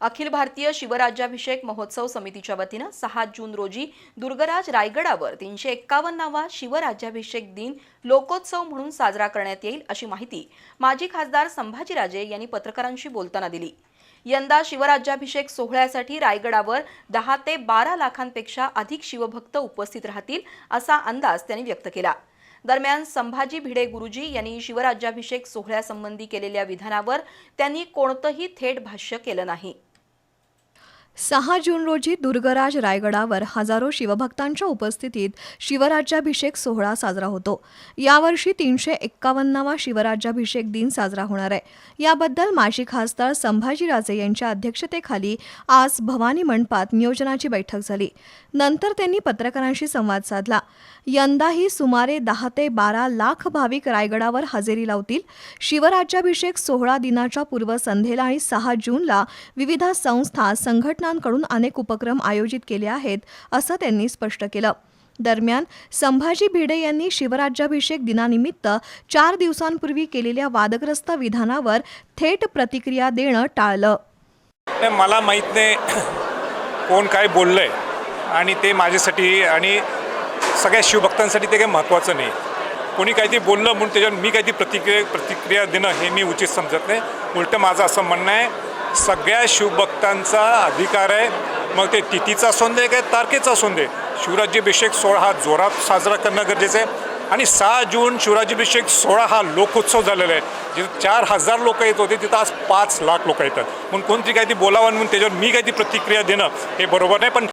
अखिल भारतीय शिवराज्याभिषेक महोत्सव समितीच्या वतीनं सहा जून रोजी दुर्गराज रायगडावर तीनशे एक्कावन्नावा शिवराज्याभिषेक दिन लोकोत्सव म्हणून साजरा करण्यात येईल अशी माहिती माजी खासदार संभाजीराजे यांनी पत्रकारांशी बोलताना दिली. यंदा शिवराज्याभिषेक सोहळ्यासाठी रायगडावर दहा ते बारा लाखांपेक्षा अधिक शिवभक्त उपस्थित राहतील असा अंदाज त्यांनी व्यक्त केला. दरम्यान संभाजी भिडे गुरुजी यांनी शिवराज्याभिषेक सोहळ्यासंबंधी केलेल्या विधानावर त्यांनी कोणतंही थेट भाष्य केलं नाही. सहा जून रोजी दुर्गराज रायगडावर हजारो शिवभक्तांच्या उपस्थितीत शिवराज्याभिषेक सोहळा साजरा होतो. यावर्षी तीनशे एक्कावन्नावा शिवराज्याभिषेक दिन साजरा होणार आहे. याबद्दल माजी खासदार संभाजीराजे यांच्या अध्यक्षतेखाली आज भवानी मंडपात नियोजनाची बैठक झाली. नंतर त्यांनी पत्रकारांशी संवाद साधला. यंदाही सुमारे दहा ते बारा लाख भाविक रायगडावर हजेरी लावतील. शिवराज्याभिषेक सोहळा दिनाच्या पूर्वसंध्येला आणि सहा जूनला विविध संस्था संघटना संघटनांकडून अनेक उपक्रम आयोजित केले आहेत असं त्यांनी स्पष्ट केलं. दरम्यान संभाजी भिडे यांनी शिवराज्याभिषेक दिनानिमित्त चार दिवसांपूर्वी केलेल्या वादग्रस्त विधानावर थेट प्रतिक्रिया देणं टाळलं. मला माहीत नाही कोण काय बोललं आहे आणि ते माझ्यासाठी आणि सगळ्या शिवभक्तांसाठी ते काही महत्त्वाचं नाही. कोणी काहीतरी बोललं म्हणून त्याच्यावर मी काहीतरी प्रतिक्रिया प्रतिक्रिया देणं हे मी उचित समजत नाही. उलटं माझं असं म्हणणं आहे सगळ्या शिवभक्तांचा अधिकार आहे. मग ते तिथीचा असून दे काय तारखेचा असून दे शिवराज्याभिषेक सोहळा हा जोरात साजरा करणं गरजेचं आहे. आणि सहा जून शिवराज्याभिषेक सोहळा हा लोकोत्सव झालेला आहे. जिथं चार हजार लोक येत होते तिथं आज पाच लाख लोक येतात. म्हणून कोणती काहीतरी बोलावं म्हणून त्याच्यावर मी काहीतरी प्रतिक्रिया देणं हे बरोबर नाही पण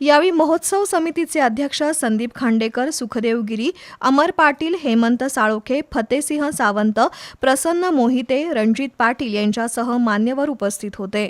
यावेळी महोत्सव समितीचे अध्यक्ष संदीप खांडेकर सुखदेव गिरी अमर पाटील हेमंत साळोखे फतेसिंह सावंत प्रसन्न मोहिते रणजित पाटील यांच्यासह मान्यवर उपस्थित होते.